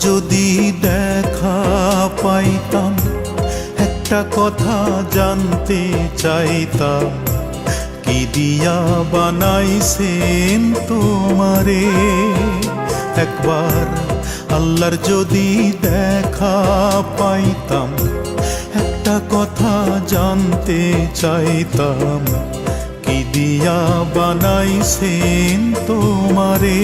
যদি দেখা পাইতাম, একটা কথা জানতে চাইতাম, কি দিয়া বানাইছেন তোমারে? একবার আল্লাহর যদি দেখা পাইতাম, একটা কথা জানতে চাইতাম, কি দিয়া বানাইছেন তোমারে?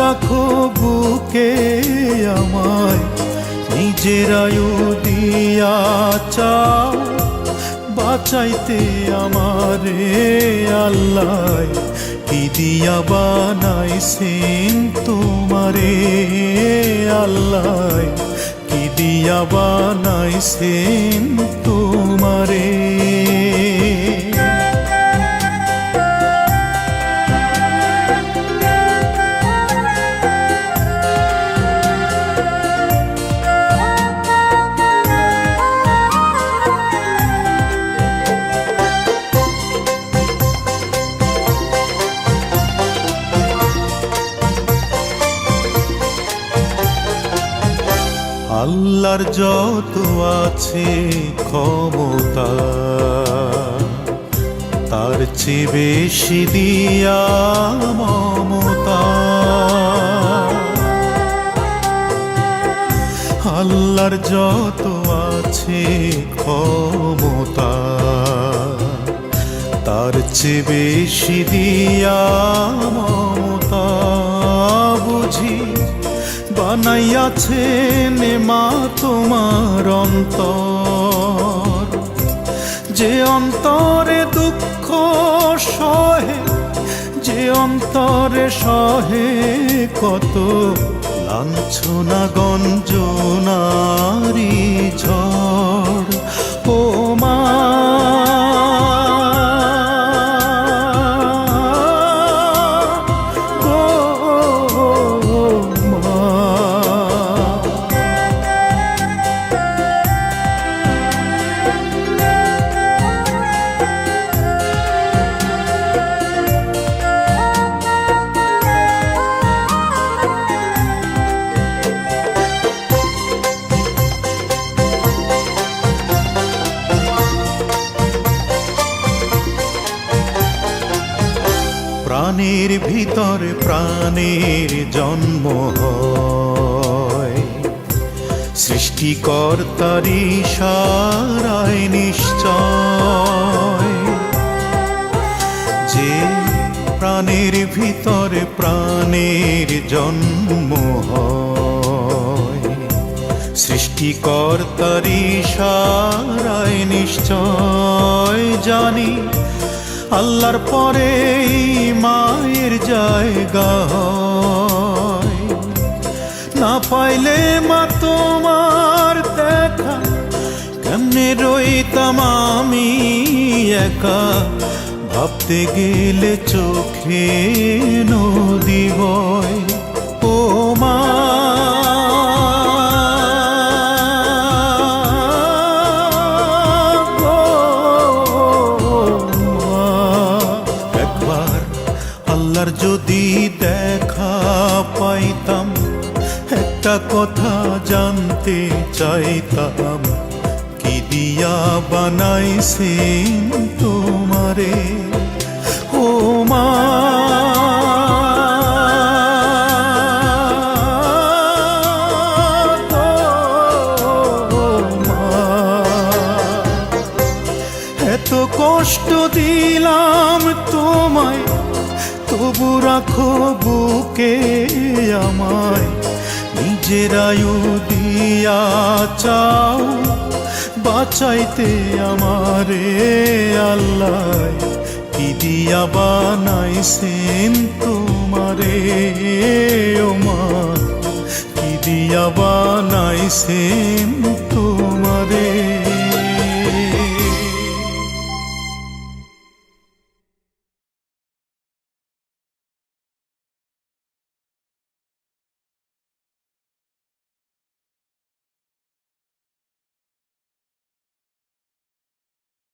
রাখো বুকে আমায়। নিজের দিয়া চাও বাঁচাইতে আমারে আল্লাহ। দিয়া বানাইছেন তোমারে আল্লাহ। কি দিয়া বানাইছেন তোমারে আল্লাহর যত আছে ক্ষমতা, তার চেয়ে বেশি দিয়া মমতা। আল্লাহর যত আছে ক্ষমতা, তার চেয়ে বেশি দিয়া মমতা। বুঝি বানাইয়াছেন মা তোমার অন্তর। যে অন্তরে দুঃখ সহে, যে অন্তরে সহে কত লাঞ্ছনা গঞ্জনারি ঝড় প্রাণের ভিতর প্রাণের জন্ম হয়। সৃষ্টিকর্তারি নিশ্চয়। যে প্রাণের ভিতর প্রাণের জন্ম হয় সৃষ্টিকর্তারি নিশ্চয়। জানি আল্লাহর পরে মায়ের জায়গা। না পাইলে মা তোমার দেখা, কেমনে রইতাম আমি একা ভাবতে গেলে চোখে নদী আল্লাহর যদি দেখা পাইতাম, একটা কথা জানতে চাইতাম, কি দিয়া বানাইছেন তোমারে? ও মা। কষ্ট দিলাম রাখো বুকে আমায়, নিজের আয়ু দিয়া চাও, বাঁচাইতে আমারে আল্লাহ, কি দিয়া বানাইছেন তোমারে, ও মা, কি দিয়া বানাইছেন